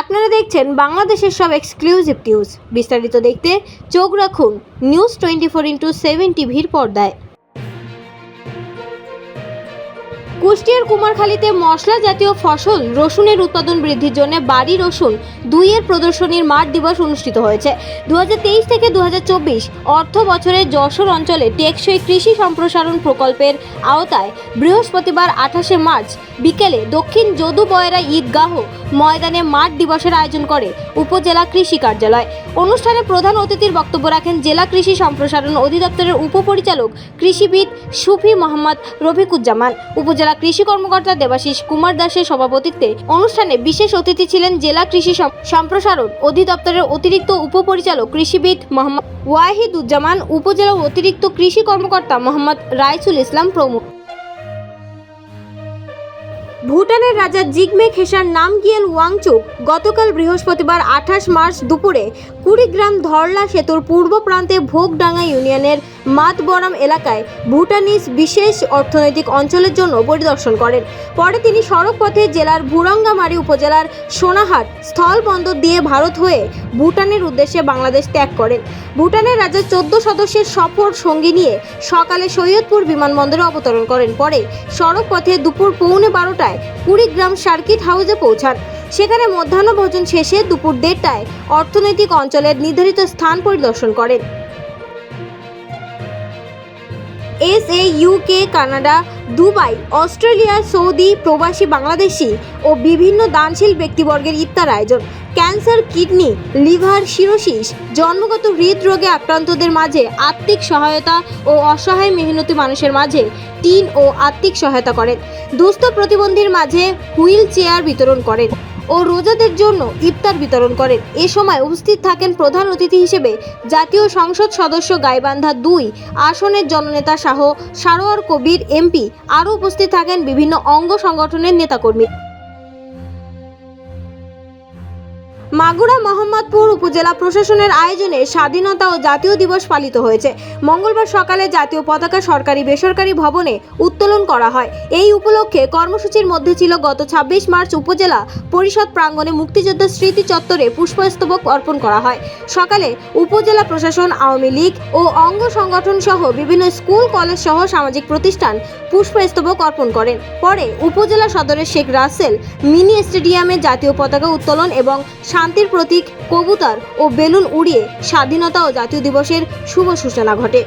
আপনারা দেখছেন বাংলাদেশের সব এক্সক্লুসিভ নিউজ বিস্তারিত দেখতে চোখ রাখুন news twenty four into seven টিভির পর্দায়। কুষ্টিয়ার কুমারখালীতে মশলা জাতীয় ফসল, রসুনের উৎপাদন বৃদ্ধির জন্য বাড়ি রসুন দুইয়ের প্রদর্শনীর মাঠ দিবস অনুষ্ঠিত হয়েছে। দু হাজার তেইশ থেকে দু অর্থ বছরে যশোর অঞ্চলে টেকসই কৃষি সম্প্রসারণ প্রকল্পের আওতায় বৃহস্পতিবার আঠাশে মার্চ বিকেলে দক্ষিণ যদু বয়রা ঈদগাহ ময়দানে মাঠ দিবসের আয়োজন করে উপজেলা কৃষি কার্যালয়। অনুষ্ঠানে প্রধান অতিথির বক্তব্য রাখেন জেলা কৃষি সম্প্রসারণ অধিদপ্তরের উপপরিচালক কৃষিবিদ সুফি মোহাম্মদ রফিকুজ্জামান। উপজেলা কৃষি কর্মকর্তা দেবাশিস কুমার দাসের সভাপতিত্বে অনুষ্ঠানে বিশেষ অতিথি ছিলেন জেলা কৃষি সম- সম্প্রসারণ অধিদপ্তরের অতিরিক্ত উপপরিচালক কৃষিবিদ মোহাম্মদ ওয়াহিদুজ্জামান উপজেলা অতিরিক্ত কৃষি কর্মকর্তা মোহাম্মদ রাইসুল ইসলাম প্রমুখ। ভুটানের রাজা জিগমে খেসার নামগিয়েল ওয়াংচুক। গতকাল বৃহস্পতিবার আঠাশ মার্চ দুপুরে কুড়িগ্রাম ধরলা সেতুর পূর্ব প্রান্তে ভোগডাঙ্গা ইউনিয়নের মাতবরাম এলাকায় ভুটানিজ বিশেষ অর্থনৈতিক অঞ্চলের জন্য পরিদর্শন করেন। পরে তিনি সড়ক পথে জেলার বুরাঙ্গামারি উপজেলার সোনাহাট স্থল বন্দর দিয়ে ভারত হয়ে ভুটানের উদ্দেশ্যে বাংলাদেশ ত্যাগ করেন। ভুটানের রাজা চোদ্দ সদস্যের সফর সঙ্গী নিয়ে সকালে সৈয়দপুর বিমানবন্দরে অবতরণ করেন। পরে সড়ক পথে দুপুর পৌনে বারোটায় কুড়িগ্রাম সার্কিট হাউসে পৌঁছান। সেখানে মধ্যাহ্ন ভোজন শেষে দুপুর দেড়টায় অর্থনৈতিক অঞ্চলের নির্ধারিত স্থান পরিদর্শন করেন। S A UK Canada, Dubai, Australia, Saudi, প্রবাসী বাংলাদেশি ও বিভিন্ন দানশীল ব্যক্তিবর্গের ইফতার আয়োজন। ক্যান্সার, কিডনি, লিভার, সিরোসিস, জন্মগত হৃদরোগে আক্রান্তদের মাঝে আত্মিক সহায়তা ও অসহায় মেহনতি মানুষের মাঝে টিন ও আত্মিক সহায়তা করেন। দুস্থ প্রতিবন্ধীর মাঝে হুইল চেয়ার বিতরণ করেন। ও রোজাদের জন্য ইফতার বিতরণ করেন। এ সময় উপস্থিত থাকেন প্রধান অতিথি হিসেবে জাতীয় সংসদ সদস্য গাইবান্ধা দুই, আসনের জননেতা শাহ সারোয়ার কবির এমপি। আরও উপস্থিত থাকেন বিভিন্ন অঙ্গ সংগঠনের নেতাকর্মী। মাগুরা মোহাম্মদপুর উপজেলা প্রশাসনের আয়োজনে স্বাধীনতা ও জাতীয় দিবস পালিত হয়েছে। মঙ্গলবার সকালে জাতীয় পতাকা সরকারি বেসরকারি ভবনে উত্তোলন করা হয়। এই উপলক্ষে কর্মসূচির মধ্যে ছিল গত ছাব্বিশ মার্চ উপজেলা পরিষদ প্রাঙ্গণে মুক্তিযোদ্ধা স্মৃতি চত্বরে পুষ্পস্তবক অর্পণ করা হয়। সকালে উপজেলা প্রশাসন, আওয়ামী লীগ ও অঙ্গ সংগঠন সহ বিভিন্ন স্কুল, কলেজ সহ সামাজিক প্রতিষ্ঠান পুষ্পস্তবক অর্পণ করেন। পরে উপজেলা সদরের শেখ রাসেল মিনি স্টেডিয়ামে জাতীয় পতাকা উত্তোলন এবং শান্তির প্রতীক কবুতর ও বেলুন উড়িয়ে স্বাধীনতা ও জাতীয় দিবসের শুভ সূচনা ঘটে।